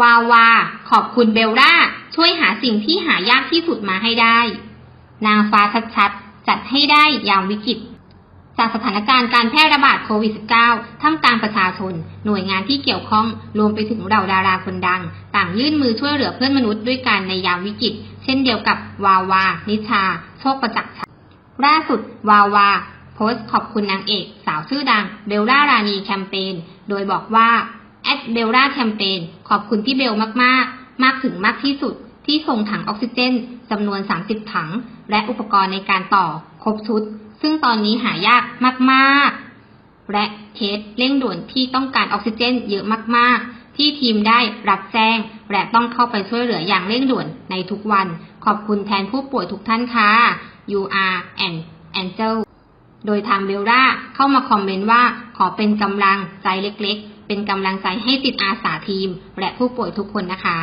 วาวา ขอบคุณเบลล่า ช่วยหาสิ่งที่หายากที่สุดมาให้ได้ นางฟ้าชัดๆ จัดให้ได้ยามวิกฤต จากสถานการณ์การแพร่ระบาดโควิด -19 ท่ามกลางประชาชน หน่วยงานที่เกี่ยวข้อง รวมไปถึงเหล่าดาราคนดัง ต่างยื่นมือช่วยเหลือเพื่อนมนุษย์ด้วยกันในยามวิกฤต เช่นเดียวกับวาวา นิชา โชคประจักษ์ชัยล่าสุด วาวา โพสต์ขอบคุณนางเอก สาวชื่อดังเบลล่ารานีแคมเปญ โดยบอกว่า แอดเบลล่าแคมเปญขอบคุณพี่เบลมากๆ มากถึงมากที่สุดที่ส่งถังออกซิเจนจำนวน 30 ถัง และอุปกรณ์ในการต่อครบชุด ซึ่งตอนนี้หายากมากๆ และเคสเร่งด่วนที่ต้องการออกซิเจนเยอะมากๆ ที่ทีมได้รับแจ้ง และต้องเข้าไปช่วยเหลืออย่างเร่งด่วนในทุกวัน ขอบคุณแทนผู้ป่วยทุกท่านค่ะ You are an angel โดยทางเบลล่าเข้ามาคอมเมนต์ว่าขอเป็นกำลังใจเล็กๆ เป็นกำลังใจให้จิตอาสาทีม และผู้ป่วยทุกคนนะคะ